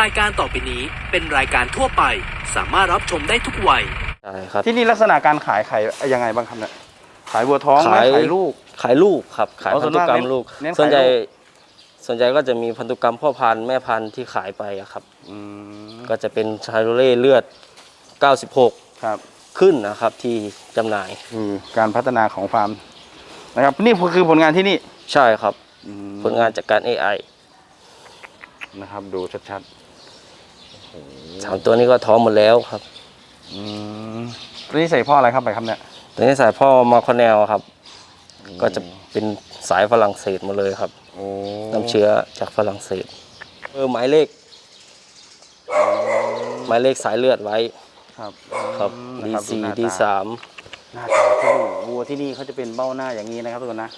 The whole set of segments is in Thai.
รายการต่อไปนี้เป็นรายการทั่วไป สามารถรับชมได้ทุกวัย ใช่ครับ ที่นี่ลักษณะการขายไข่ยังไงบ้างครับเนี่ยขายวัวท้องไหมขาย ขายลูก ขายลูกครับขายอ๋อส่พัวนนธุมากกรรมเน้นลูก เน้นขายส่วนใหญ่ลูกส่วนใหญ่ก็จะมีพันธุกรรมพ่อพันธุ์แม่พันธุ์ที่ขายไปอะครับ อืมก็จะเป็นชาโรเล่เลือด 96 ครับขึ้นนะครับที่จำหน่าย คือการพัฒนาของฟาร์มนะครับ นี่คือผลงานที่นี่ใช่ครับ อืมผลงานจากการ AI นะครับ ดูชัด สามตัวนี้ก็ท้องหมดแล้วครับๆอืมแล้วนี่ใส่พ่ออะไรครับไปครับเนี่ยตัวนี้สายพ่อมาคอนแนลครับ ก็จะเป็นสายฝรั่งเศสหมาเลยครับโอ้น้ำเชื้อจากฝรั่งเศสเออหมายเลขหมายเลขสายเลือดไว้ ครับ ครับนะครั D4 ดูหน้าตา D3 หน้าตาที่ดูวัวที่นี่เขาจะเป็นเบ้าหน้าอย่างนี้นะครับทุกคนนะ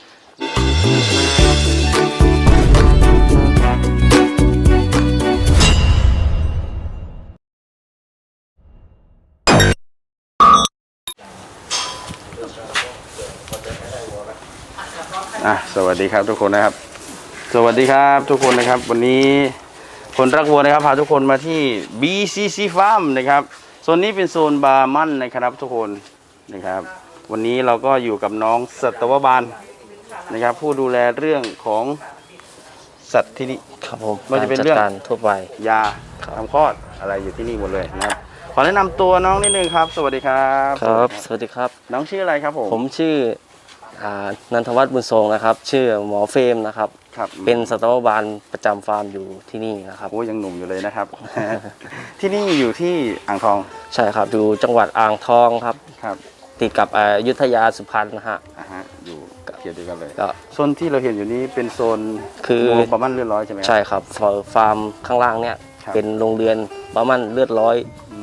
อะสวัสดีครับทุกคนนะครับ สวัสดีครับทุกคนนะครับ วันนี้คนรักวัวนะครับพาทุกคนมาที่ BCC Farm นะครับโซนนี้เป็นโซนบาร์มันนะครับทุกคนนะครับ วันนี้เราก็อยู่กับน้องสัตวบาลนะครับ ผู้ดูแลเรื่องของสัตว์ที่นี่ ครับผมมันจะเป็นการเรื่องจัดการทั่วไป ยาทำคลอดอะไรอยู่ที่นี่หมดเลยนะครับขอแนะนำตัวน้องนิดนึงครับ สวัสดีครับ ครับ สวัสดีครับ น้องชื่ออะไรครับผม ผมชื่อ อ่านันทวัฒน์บุญทรงนะครับ ชื่อหมอเฟรมนะครับ ครับเป็นสัตวบาลประจำฟาร์มอยู่ที่นี่นะครับ โอ้ยังหนุ่มอยู่เลยนะครับ ที่นี่อยู่ที่อ่างทองใช่ครับอยู่จังหวัดอ่างทองครับ ครับติดกับอ่าอยุธยาสุพรรณนะฮะ อ่าฮะอยู่เขียนเดียวกันเลยก็ โซนที่เราเห็นอยู่นี้เป็นโซนคือวัวประมาณเลือดร้อยใช่ไหมครับ ใช่ครับฟาฟาร์มข้างล่างเนี่ย ครับ เป็นโรงเรือนประมาณเลือดร้อยอื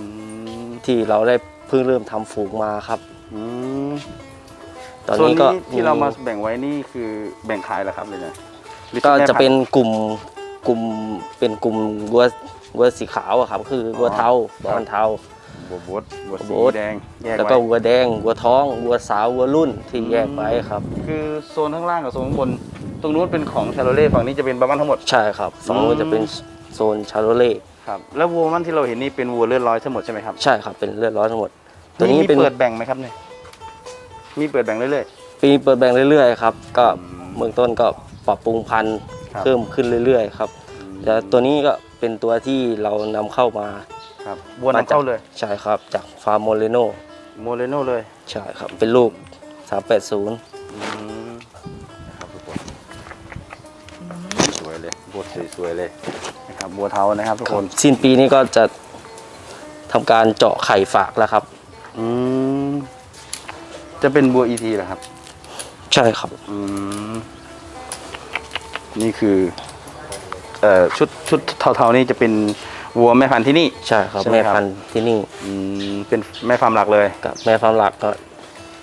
มที่เราได้เพิ่งเริ่มทำฝูงมาครับ อืม ตอนโซนนี้นี้ก็ที่เรามาแบ่งไว้นี่คือแบ่งขายเหรอครับเลยนะหรือก็แม่จะพัเป็นธุ์กลุ่มกลุ่มเป็นกลุ่มวัววัวสีขาวอะครับ คือวัวเทาวัวมันเทาบัวบดบัวสีบัวบดแดงแยกแล้วก็ไว้วัวแดงวัวท้องวัวสาววัวรุ่นที่แยกไว้ครับ คือโซนข้างล่างกับโซนข้างบน ตรงนู้นเป็นของชาโลเล่ฝั่งนี้จะเป็นบาร์มันทั้งหมดใช่ครับฝั่งอืนู้มนจะเป็นโซนชาโรเล่ครับแล้ววัวมันที่เราเห็นนี่เป็นวัวเลือดร้อยทั้งหมดใช่ไหมครับใช่ครับเป็นเลือดร้อนทั้งหมด ตัวมีนี้มีเป็นเปิดแบ่งไหมครับเนี่ย มีเปิดแบ่งเรื่อยปีเปิดแบ่งเรื่อยๆครับก็อืมเบื้องต้นก็ปรับปรุงพันธุ์ครับเพิ่มขึ้นเรื่อยๆครับๆแล้วตัวนี้ก็เป็นตัวที่เรานำเข้ามาครับวัวนำเข้าเลยใช่ครับจากฟาร์มโมเรโนโมเลโนเลยใช่ครับเป็นลูก 380 อืมนะครับทุกคนสวยเลยบัวสวยๆเลยนะครับบัวเทานะครับทุกคนสิ้นปีนี้ก็จะทำการเจาะไข่ฝากแล้วครับ อืม จะเป็นบัวอีทีเหรอครับ ใช่ครับ อืม นี่คือ เอ่อชุดชุดเทาๆนี่จะเป็นวัวแม่พันธุ์ที่นี่ ใช่ครับ ใช่ไหมแม่ครับ พันธุ์ที่นี่อืมเป็นแม่ฟาร์มหลักเลยกับแม่ฟาร์มหลักก็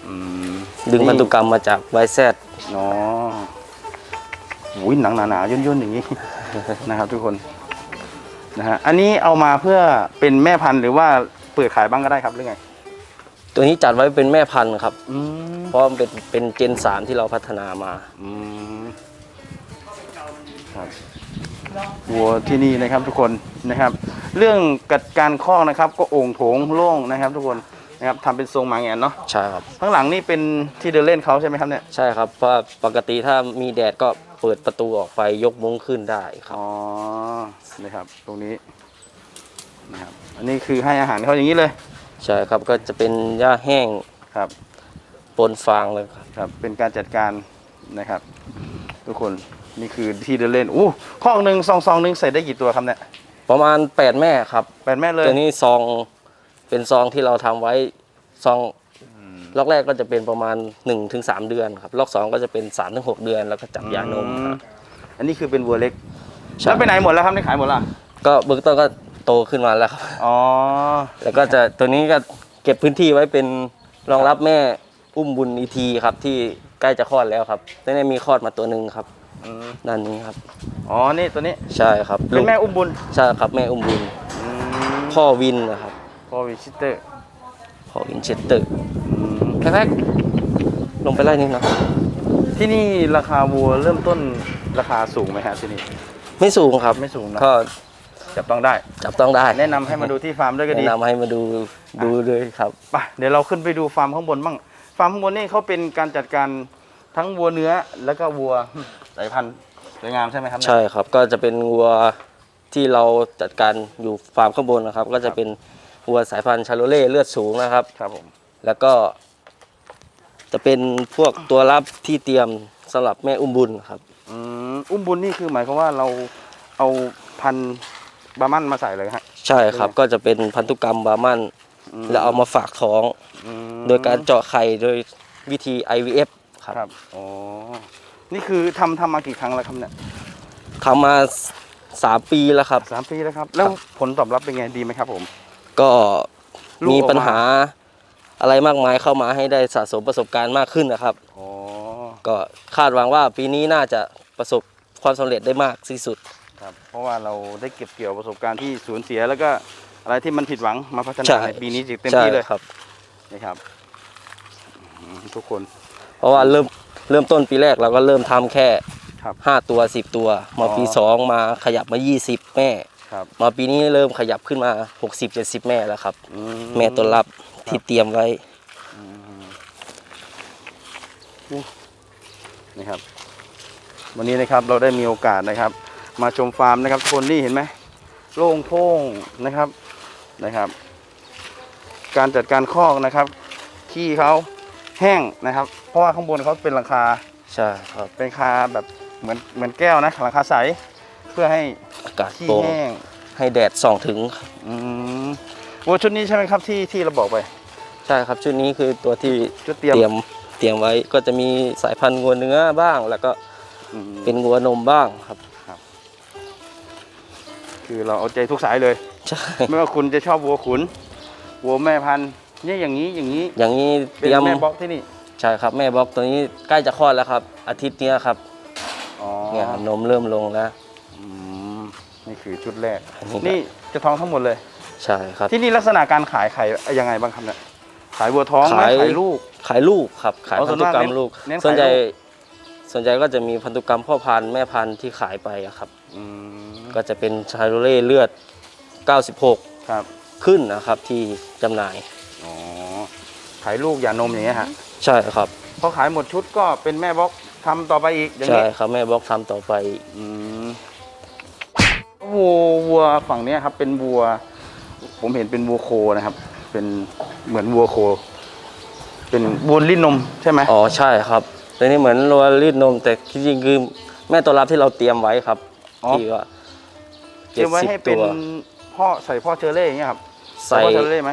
อืมดึงพันธุกรรมมาจากไวแซดอ๋ออุ้ยหนังหนาๆย่นๆอย่างนี้ นะครับ ทุกคนนะฮะอันนี้เอามาเพื่อเป็นแม่พันธุ์หรือว่าเปิดขายบ้างก็ได้ครับหรือไง ตัวนี้จัดไว้เป็นแม่พันธุ์ครับอืมเพราะมันเป็นเป็นเจนสามที่เราพัฒนามาอืมครับวัวที่นี่นะครับทุกคนนะครับ เรื่องกัดการคอกนะครับ ก็โอ่งโถงโล่งนะครับ ทุกคนนะครับทำเป็นทรงหมาแงนเนาะใช่ครับข้างหลังนี่เป็นที่เดินเล่นเขาใช่ไหมครับเนี่ยใช่ครับเพราะว่าปกติถ้ามีแดดก็เปิดประตูออกไปยกมุ้งขึ้นได้ครับอ๋อนะครับ ตรงนี้นะครับ อันนี้คือให้อาหารเขาอย่างนี้เลย ใช่ครับก็จะเป็นหญ้าแห้งครับปนฟางเลยครับครับ เป็นการจัดการนะครับ ทุกคนนี่คือที่เดินเล่นอู้ข้อกหนึ่งซองซองหนึ่งใส่ได้กี่ตัวครับเนี่ยประมาณ 8 แม่ครับแปดแม่เลยตัวนี้ซองเป็นซองที่เราทำไว้ซองล็อกแรกก็จะเป็นประมาณ 1-3 เดือนครับล็อกสองก็จะเป็น3-6 เดือน แล้วก็จับยานมอืครับอันนี้คือเป็นวัวเล็กใช่แล้วไปไหนหมดแล้วครับได้ขายหมดละก็เบื้องต้นก็ โตขึ้นมาแล้วครับ อ๋อ แล้วก็จะตัวนี้ก็เก็บพื้นที่ไว้เป็นรองรับแม่อุ้มบุญอีทีครับที่ใกล้จะคลอดแล้วครับตอนนี้มีคลอดมาตัวหนึ่งครับอืมด้านนี้ครับ อ๋อ นี่ตัวนี้ใช่ครับเป็นแม่อุ้มบุญใช่ครับแม่อุ้มบุญอืมพ่อวินนะครับพ่อวิชิเตอร์พ่อวินเชสเตอร์อืมแพ็คๆลงไปไล่นิดนะที่นี่ราคาวัวเริ่มต้นราคาสูงไหมฮะที่นี่ ไม่สูงครับไม่สูงนะ ก็ จับต้องได้ จับต้องได้แนะนำให้มาดูที่ฟาร์มด้วยก็ดีแนะนำให้มาดูดูเลยครับไปเดี๋ยวเราขึ้นไปดูฟาร์มข้างบนบ้างฟาร์มข้างบนนี่เขาเป็นการจัดการทั้งวัวเนื้อแล้วก็วัวสายพันธุ์สวยงามใช่ไหมครับเนี่ยใช่ครับ ก็จะเป็นวัวที่เราจัดการอยู่ฟาร์มข้างบนนะครับ ก็จะเป็นวัวสายพันธุ์ชาโลเล่เลือดสูงนะครับ ครับผมแล้วก็ จะเป็นพวกตัวรับที่เตรียมสำหรับแม่อุ้มบุญครับ อืมอุ้มบุญนี่คือหมายความว่าเราเอาพันธุ์ บาร์มันมาใส่เลยฮะ ใช่ครับ ก็จะเป็นพันธุกรรมบาร์มันมแล้วเอามาฝากท้อง อืมโดยการเจาะไข่โดยวิธี IVF ครับครับอ๋อนี่คือทำทำมากี่ครั้งแล้วครับเนี่ยทำมาสามปีแล้วครับ สามปีแล้วครับ แล้วผลตอบรับเป็นไงดีไหมครับผม ก็ลูกออกมามี มีปัญหาอะไรมากมายเข้ามาให้ได้สะสมประสบการณ์มากขึ้นนะครับ อ๋อก็คาดหวังว่าปีนี้น่าจะประสบความสำเร็จได้มากที่สุด ครับ เพราะว่าเราได้เก็บเกี่ยวประสบการณ์ที่สูญเสียแล้วก็อะไรที่มันผิดหวังมาพัฒใช่นาในปีนี้เต็มใช่ที่เลยครับนะครับอืมทุกคน เพราะว่าเริ่มเริ่มต้นปีแรกเราก็เริ่มทำแค่ครับ5ตัว10ตัว มาปีอ๋อ2มาขยับมา20แม่ครับมาปีนี้เริ่มขยับขึ้นมา60 70แม่แล้วครับอืแม่ตัวรับที่เตรียมไว้นะครับ วันนี้นะครับเราได้มีโอกาสนะครับ มาชมฟาร์มนะครับทุกคนนี่เห็นไหมโล่งโพ่งนะครับนะครับ การจัดการคอกนะครับ ขี้เขาแห้งนะครับ เพราะว่าข้างบนเขาเป็นหลังคาใช่ครับเป็นคาแบบเหมือนเหมือนแก้วนะหลังคาใสเพื่อให้อากาศขี้โปร่งแห้งให้แดดส่องถึงอืมวัวชุดนี้ใช่ไหมครับที่ที่เราบอกไป ใช่ครับชุดนี้คือตัวที่ชุดเตรียมเตรียมเตรียมไว้ก็จะมีสายพันธุ์งัวเนื้อบ้าง แล้วก็อืมเป็นงัวนมบ้างครับ คือเราเอาใจทุกสายเลย ใช่ ไม่ว่าคุณจะชอบวัวขุน วัวแม่พันธุ์เนี่ยอย่างนี้อย่างนี้อย่างนี้เตเป็นรียมแม่บล็อกที่นี่ใช่ครับ แม่บล็อกตัวนี้ใกล้จะคลอดแล้วครับ อาทิตย์เนี้ยครับอ๋อเนี่ยนมเริ่มลงแล้ว อืมนี่คือชุดแรก อันนี้นี่จะท้องทั้งหมดเลย ใช่ครับ ที่นี่ลักษณะการขายขายยังไงบ้างครับเนี่ยขายวัวท้องไหมขาย ขายลูก ขายลูกครับ ขายอ๋อส่พัวนนธุมากกรรมเน้นลูก เน้นขายส่วนใหญ่ลูก ส่วนใหญ่ก็จะมีพันธุกรรมพ่อพันธุ์แม่พันธุ์ที่ขายไปอะครับ อืมก็จะเป็นชาโรเล่เลือด 96 ครับขึ้นนะครับที่จำหน่าย อ๋อขายลูกหย่านมอย่างเงี้ยฮะใช่ครับ พอขายหมดชุดก็เป็นแม่บล็อกทำต่อไปอีกอย่างใช่นี้ครับแม่บล็อกทำต่อไปอืมวัววัวฝั่งเนี้ยครับ เป็นวัว ผมเห็นเป็นวัวโคนะครับ เป็นเหมือนวัวโค เป็นวัวลิ้นนมใช่ไหมอ๋อใช่ครับ ตัวนี้เหมือนโรลรีดนม แต่จริงๆคือแม่ตัวรับที่เราเตรียมไว้ครับอ๋อ ที่ก็เตรียมไว้ให้70เป็นตัวพ่อใส่พ่อเชอเล่อย่างเงี้ยครับใส่ พ่อเชอเล่ไหม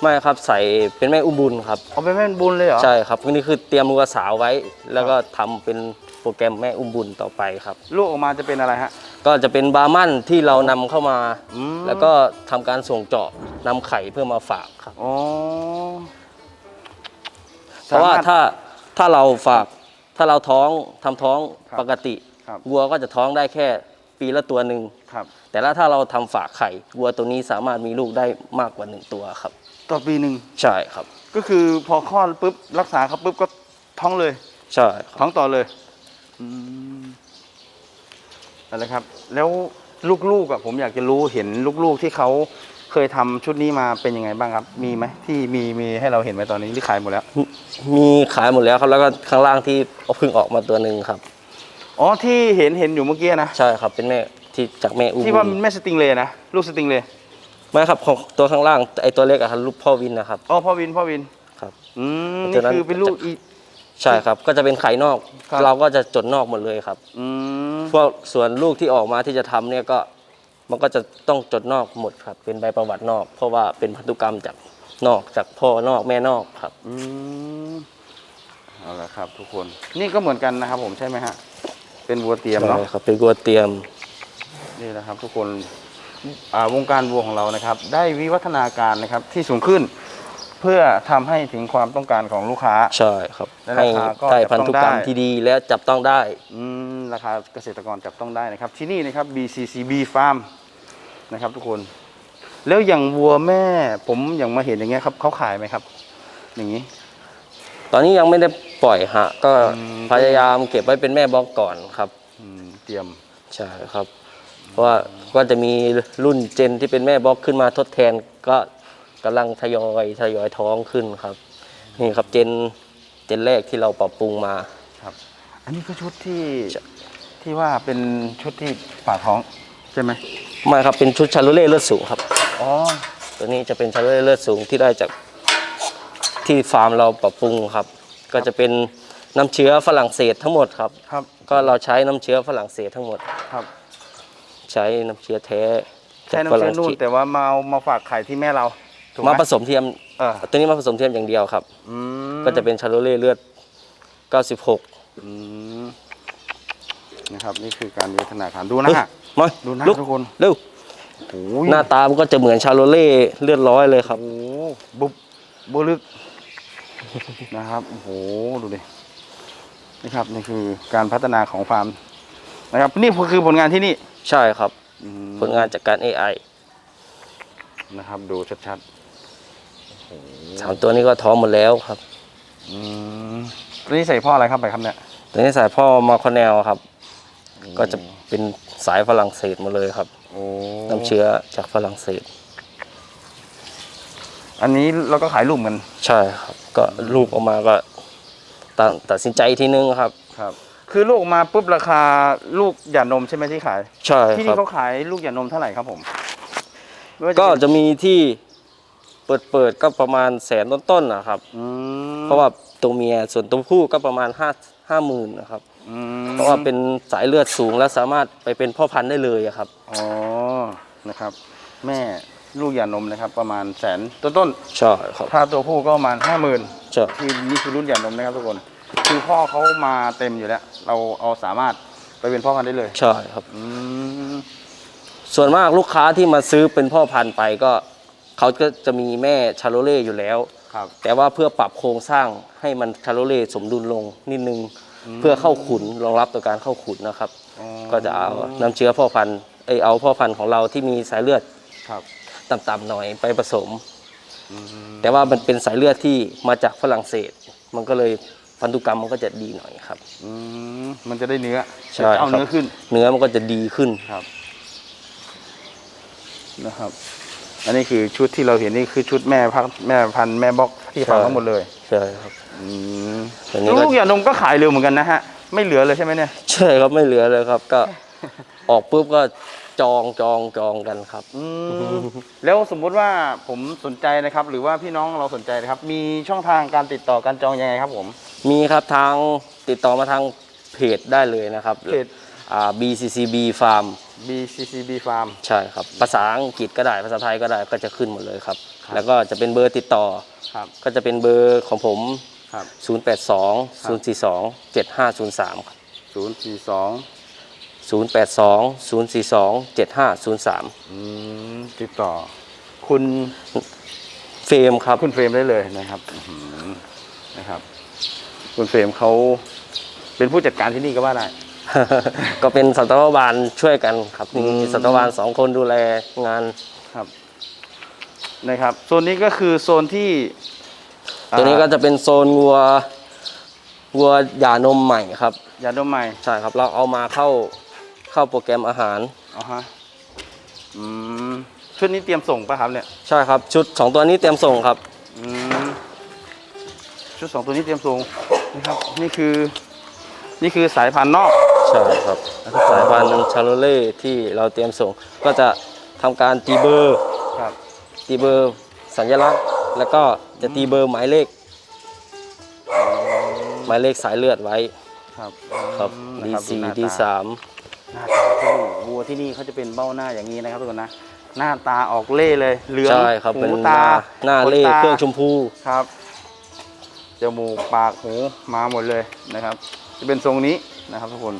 ไม่ครับใส่เป็นแม่อุ้มบุญครับ เอาเป็นแม่บุญเลยเหรอใช่ครับนี่คือเตรียมวัวสาวไว้ แล้วก็ทำเป็นโปรแกรมแม่อุ้มบุญต่อไปครับ ลูกออกมาจะเป็นอะไรฮะก็จะเป็นบาร์มันที่เรานำเข้ามา อืมแล้วก็ทำการส่งเจาะนำไข่เพื่อมาฝากครับ อ๋อเพราะว่าสมถถ้า ถ้าเราฝากถ้าเราท้องทำท้องครับปกติครับวัวก็จะท้องได้แค่ปีละตัวหนึ่งครับ แต่ละถ้าเราทำฝากไข่วัวตัวนี้สามารถมีลูกได้มากกว่าหนึ่งตัวครับ ต่อปีหนึ่งใช่ครับ ก็คือพอคลอดปุ๊บรักษาเขาปุ๊บก็ท้องเลย ใช่ครับ ท้องต่อเลยอืมนั่นแหละครับ แล้วลูกๆอะผมอยากจะรู้เห็นลูกๆที่เขา เคยทำชุดนี้มาเป็นยังไงบ้างครับ มีไหมที่มีมีให้เราเห็นไหมตอนนี้ที่ขายหมดแล้ว มีขายหมดแล้วครับแล้วก็ข้างล่างที่เอาเพึ่งออกมาตัวหนึ่งครับอ๋อที่เห็นเห็นอยู่เมื่อกี้นะใช่ครับเป็นแม่ที่จากแม่อุ้มที่ว่ามันแม่สติงเลย์นะลูกสติงเลย์ไม่ครับของตัวข้างล่างไอตัวเล็กอะครับลูกพ่อวินนะครับอ๋อพ่อวินพ่อวินครับอืมตันี่วนั้นคือเป็นลูกอีใช่ครับก็จะเป็นไข่นอกครับเราก็จะจดนอกหมดเลยครับอืมพวกส่วนลูกที่ออกมาที่จะทำเนี่ยก็ มันก็จะต้องจดนอกหมดครับ เป็นใบประวัตินอก เพราะว่าเป็นพันธุกรรมจากนอกจากพ่อนอกแม่นอกครับ อืมเอาละครับ ทุกคนนี่ก็เหมือนกันนะครับ ผมใช่ไหมฮะเป็นวัวเตรียมเนาะ ใช่ครับ เป็นกัวเตรียม นี่นะครับทุกคนอ่าวงการวัวของเรานะครับ ได้วิวัฒนาการนะครับที่สูงขึ้น เพื่อทำให้ถึงความต้องการของลูกค้า ใช่ครับ และราให้คาก็ได้จับต้องพันธุกรรมได้ที่ดีและจับต้องได้ อืม ราคาเกษตรกรจับต้องได้นะครับ ที่นี่นะครับ BCCB Farm นะครับ ทุกคน แล้วอย่างวัวแม่ ผมอย่างมาเห็นอย่างเงี้ยครับเขาขายไหมครับ อย่างนี้ ตอนนี้ยังไม่ได้ปล่อยฮะก็อืม พยายามเก็บไว้เป็นแม่บล็อกก่อนครับอืมเตรียมใช่ครับอเพราะว่าก็จะมีรุ่นเจนที่เป็นแม่บล็อกขึ้นมาทดแทนก็กำลังทยอยทยอยท้องขึ้นครับ นี่ครับเจนเจนแรกที่เราปรับปรุงมา ครับ อันนี้ก็ชุดที่ที่ว่าเป็นชุดที่ฝ่าท้องใช่ไหมไม่ครับเป็นชุดชาโลเล่เลือดสูงครับ อ๋อ ตัวนี้จะเป็นชาโลเล่เลือดสูงที่ได้จากที่ฟาร์มเราปรับปรุงครับ ก็จะเป็นน้ำเชื้อฝรั่งเศสทั้งหมดครับ ครับ ก็เราใช้น้ำเชื้อฝรั่งเศสทั้งหมด ครับ ใช้น้ำเชื้อแท้ใช่น้ำเชื้อนู่นแต่ว่ามาเอามาฝากไข่ที่แม่เราถูกไหมมาผสมเทียมเออตัวนี้มาผสมเทียมอย่างเดียวครับอืมก็จะเป็นชาโลเล่เลือด 96 อืมนะครับ นี่คือการวิวัฒนาการดูนะฮะมาดูหน้าลุกทุกคนเร็วโอ้ยหน้าตามันก็จะเหมือนชาโลเล่เลือดร้อยเลยครับ โอ้โหบุบบุลึก นะครับโอ้โหดูดินี่ครับนี่คือการพัฒนาของฟาร์มนะครับ นี่คือผลงานที่นี่ใช่ครับ อืมผลงานจากการ AI นะครับ ดูชัดสามตัวนี้ก็ท้องหมดแล้วครับๆอืม ตัวนี้ใส่พ่ออะไรครับไปครับเนี่ยตัวนี้สายพ่อมาคอนแนลครับ ก็จะเป็นสายฝรั่งเศสหมาเลยครับโอ้น้ำเชื้อจากฝรั่งเศส อันนี้เราก็ขายลูกเหมือนใช่ครับ ก็ลูกออกมาก็ตัดตัดสินใจอีกทีนึงครับ ครับ คือลูกออกมาปุ๊บราคาลูกหย่านมใช่ไหมที่ขาย ใช่ที่คนี่รับ เขาขายลูกหย่านมเท่าไหร่ครับผมไม่ว่าก็เป็นจะมีที่เปิดเปิดๆก็ประมาณแสนต้นๆนะครับ อืม เพราะว่าตัวเมียส่วนตัวผู้ก็ประมาณห้าห้าหมื่นนะครับอืมเพราะว่าเป็นสายเลือดสูงและสามารถไปเป็นพ่อพันธุ์ได้เลยอะครับอ๋อนะครับ แม่ลูกหย่านมนะครับ ประมาณแสนต้นใช่ครับๆถ้าตัวผู้ก็ประมาณห้าหมื่นใช่คือนี่คือรุ่นหย่านมนะครับทุกคน คือพ่อเขามาเต็มอยู่แล้ว เราเอาสามารถไปเป็นพ่อพันธุ์ได้เลยใช่ครับอืมส่วนมากลูกค้าที่มาซื้อเป็นพ่อพันธุ์ไปก็เขาก็จะมีแม่ชาโลเล่อยู่แล้ว ครับแต่ว่าเพื่อปรับโครงสร้างให้มันชาโลเล่สมดุลลงนิดนึง เพื่อเข้าขุนรองรับต่อการเข้าขุนนะครับ อ๋อก็จะเอาน้ำเชื้อพ่อพันธุ์เอยเอาพ่อพันธุ์ของเราที่มีสายเลือดครับต่ำๆหน่อยไปผสม อืมแต่ว่ามันเป็นสายเลือดที่มาจากฝรั่งเศส มันก็เลยพันธุกรรมมันก็จะดีหน่อยครับ อืมมันจะได้เนื้อใช่จะเอาครับเนื้อขึ้นเนื้อมันก็จะดีขึ้น ครับนะครับ อันนี้คือชุดที่เราเห็นนี่คือชุดแม่พักแม่พันธุ์แม่บล็อกที่ฟังใช่ทั้งหมดเลยใช่ครับอืมตัวนี้ก็ ลูกหย่านมก็ขายเร็วเหมือนกันนะฮะ ไม่เหลือเลยใช่ไหมเนี่ย ใช่ครับไม่เหลือเลยครับ ก็ ออกปุ๊บก็จองจองจองกันครับ อืม แล้วสมมุติว่าผมสนใจนะครับ หรือว่าพี่น้องเราสนใจนะครับ มีช่องทางการติดต่อการจองยังไงครับผมมีครับทางติดต่อมาทางเพจได้เลยนะครับเพจ อ่า BCCB Farm BCCB Farm ใช่ครับ ภาษาอังกฤษก็ได้ ภาษาไทยก็ได้ ก็จะขึ้นหมดเลยครับ ครับ แล้วก็จะเป็นเบอร์ติดต่อ ครับก็จะเป็นเบอร์ของผม ครับ082 042 7503ครับศูนย์สี่สอง082 042 7503 อืมติดต่อ คุณเฟรมครับ คุณเฟรมได้เลยนะครับอื้อหือนะครับ คุณเฟรมเขาเป็นผู้จัดการที่นี่ก็ว่าได้ ก็เป็นสัตวบาลช่วยกันครับอืมีมสัตวบาลสองคนดูแลงานครับนะครับ โซนนี้ก็คือโซนที่ ตัวนี้ก็จะเป็นโซนวัววัวหย่านมใหม่ครับยาดมใหม่ใช่ครับ เราเอามาเข้าเข้าโปรแกรมอาหารอ๋อฮะอืมชุดนี้เตรียมส่งป่ะครับเนี่ยใช่ครับ ชุดสองตัวนี้เตรียมส่งครับอืมชุดสองตัวนี้เตรียมส่งนะครับนี่คือ นี่คือสายพันธุ์นอกใช่ครับสายพันธุ์ชาโลเล่ที่เราเตรียมส่ง ก็จะทำการตีเบอร์ครับตีเบอร์สัญลักษณ์ แล้วก็จะตีเบอร์หมายเลข หมายเลขสายเลือดไว้ครับครับอืม D นะครับสี่หน้า D ตาสามหน้าตาที่วัวที่นี่เขาจะเป็นเบ้าหน้าอย่างนี้นะครับทุกคนนะหน้าตาออกเล่เลยเหลืองใช่ครับหูเป็นหตาน้าหน้าขเล่ตาเครื่องชมพูครับจมูกปากหูมาหมดเลยนะครับ จะเป็นทรงนี้ นะครับ ทุกคน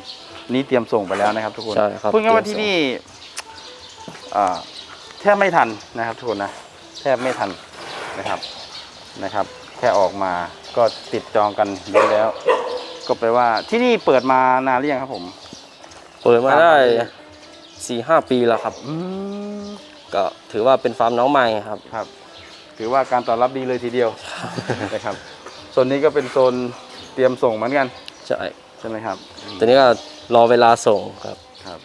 นี้เตรียมส่งไปแล้วนะครับ ทุกคนใช่ครับพูดง่ายๆว่าเตรียมส่งที่นี่อ่าแทบไม่ทันนะครับ ทุกคนนะแทบไม่ทันนะครับนะครับ แค่ออกมาก็ติดจองกันเยอะแล้ว ก็แปลว่าที่นี่เปิดมานานหรือยังครับผม เปิดมาได้ฟาร์มอะไรสี่ห้าปีแล้วครับ อืมก็ถือว่าเป็นฟาร์มน้องใหม่ครับ ครับ ถือว่าการตอบรับดีเลยทีเดียวนะครับโซนนี้ก็เป็นโซนเตรียมส่งเหมือนกัน ใช่ใช่ไหมครับตัวนี้ก็รอเวลาส่งครับครับ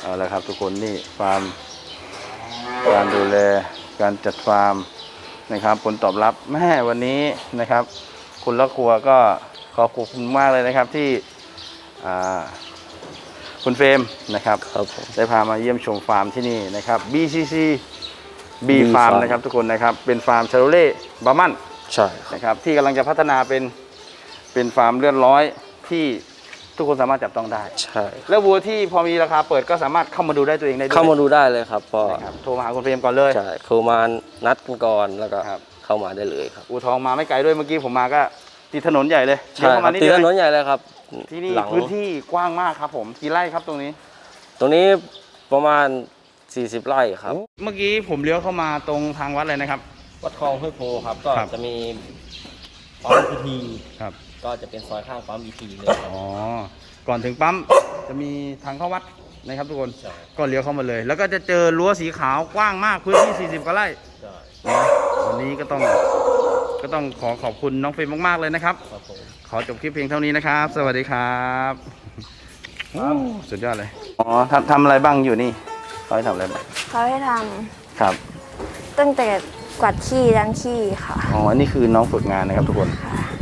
เอาละครับทุกคนนี่ฟาร์มการดูแลการจัดฟาร์มนะครับผลตอบรับแม่วันนี้นะครับ คุณละครัวก็ขอบคุณมากเลยนะครับที่อ่าคุณเฟรมนะครับครับผมได้พามาเยี่ยมชมฟาร์มที่นี่นะครับ BCC B B Farm Farm นะครับทุกคนนะครับเป็นฟาร์มชาโรเล่บาร์มันใช่ครับนะครับที่กำลังจะพัฒนาเป็น เป็นฟาร์มเลื่อนร้อยที่ทุกคนสามารถจับต้องได้ ใช่ แล้ววัวที่พอมีราคาเปิดก็สามารถเข้ามาดูได้ตัวเองได้ด้วยเข้ามาดูได้เลยครับพอนะครับโทรมาหาคุณเฟรมก่อนเลย ใช่คือมานัดกันก่อนแล้วก็ครับ เข้ามาได้เลยครับอูทองมาไม่ไกลด้วยเมื่อกี้ผมมาก็ติดถนนใหญ่เลยใช่เลี้ยวคเข้ารัมาบนิดตีเดียวถนนใหญ่เลยครับที่นี่หลังพื้นที่กว้างมากครับ ผมกี่ไร่ครับตรงนี้ ตรงนี้ประมาณ 40 ไร่ครับเมื่อกี้ผมเลี้ยวเข้ามาตรงทางวัดเลยนะครับ วัดคลองห้วยโพครับก็ครับ จะมีปั๊มพีทีครับ ก็จะเป็นซอยข้างปั๊มพีทีเลยครับ อ๋อ ก่อนถึงปั๊มจะมีทางเข้าวัดนะครับทุกคน ใช่ ก็เลี้ยวเข้ามาเลย แล้วก็จะเจอรั้วสีขาวกว้างมากพื้นที่ 40กว่าไร่ใช่นะวันนี้ก็ต้องก็ต้องขอขอบคุณน้องเฟรมมากๆเลยนะครับ ครับผม ขอจบคลิปเพียงเท่านี้นะครับ สวัสดีครับโอ้สุดยอดเลย อ๋อทำทำอะไรบ้างอยู่นี่เขาให้ทำอะไรบ้างเขาให้ทครับำตั้งแต่ กวาดขี้ล้างขี้ค่ะ อ๋ออันนี้คือน้องฝึกงานนะครับทุกคน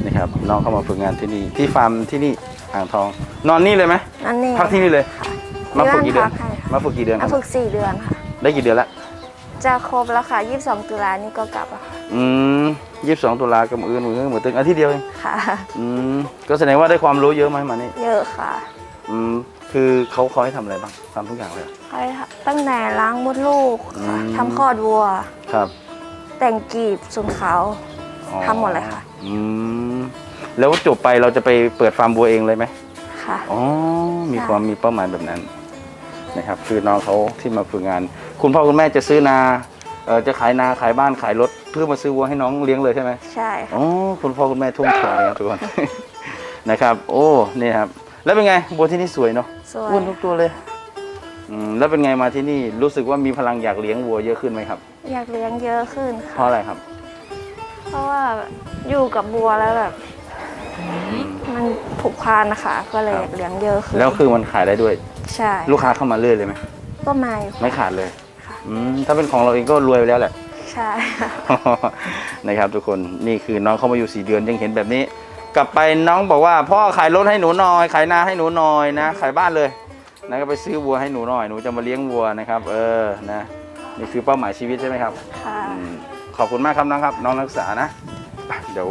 นะครับน้องเข้ามาฝึกงานที่นี่ที่ฟาร์มที่นี่อ่างทอง นอนนี่เลยไหมนั่นนี่พักที่นี่เลยค่ะมาฝึกกี่เดือนมีบ้านพักให้ค่ะมาฝึกกี่เดือนคอะรับ ฝึกสี่เดือนค่ะ ได้กี่เดือนละจะครบแล้วค่ะ 22 ตุลานี่ก็กลับอะค่ะอืมยี่สิบสองตุลากับมืออื่นมืออื่นมือตึงอาทิตย์เดียวเองค่ะ อืมก็แสดงว่าได้ความรู้เยอะไหมมานี่เยอะค่ะอืมคือเขาเขาให้ทำอะไรบ้างทำทุกอย่างเลยเขาให้ทำตั้งแต่ล้างมดลูกค่ะอืม ทำคลอดวัว ครับ แต่งกีบสุนเขาอ๋อทำหมดเลยค่ะ อืมแล้วจบไปเราจะไปเปิดฟาร์มบัวเองเลยไหม ค่ะ อ๋อ มีค่ะความมีเป้าหมายแบบนั้นนะครับ คือน้องเขาที่มาฝึกงาน คุณพ่อคุณแม่จะซื้อนาเอ่อจะขายนาขายบ้านขายรถเพื่อมาซื้อวัวให้น้องเลี้ยงเลยใช่ไหมใช่ค่ะอ๋อคุณพ่อคุณแม่ทุ่มเทเลยครับทุกคน นะครับ โอ้นี่ครับ แล้วเป็นไงวัวที่นี่สวยเนาะสวยอ้วนทุกตัวเลยอืมแล้วเป็นไงมาที่นี่รู้สึกว่ามีพลังอยากเลี้ยงวัวเยอะขึ้นไหมครับ อยากเลี้ยงเยอะขึ้นเพค่ะ ราะอะไรครับ เพราะว่าอยู่กับบัวแล้วแบบ มันผูกพันนะคะก็เลยอยากเลี้ยงเยอะขึ้นแล้วคือมันขายได้ด้วย ใช่ลูกค้าเข้ามาเรื่อยเลยไหมก็มาอยู่ไม่ขาดเลยค่ะอืมถ้าเป็นของเราเองก็รวยไปแล้วแหละ ใช่ค่ะ นะครับทุกคนนี่คือน้องเข้ามาอยู่สี่เดือนยังเห็นแบบนี้ กลับไปน้องบอกว่าพ่อขายรถให้หนูหน่อย ขายนาให้หนูหน่อยนะ ขายบ้านเลยนะก็ไปซื้อวัวให้หนูหน่อยหนูจะมาเลี้ยงวัวนะครับ เออนะ นี่คือเป้าหมายชีวิตใช่ไหมครับค่ะ อืมขอบคุณมากครับน้องครับ น้องนักศึกษานะไปเดี๋ยว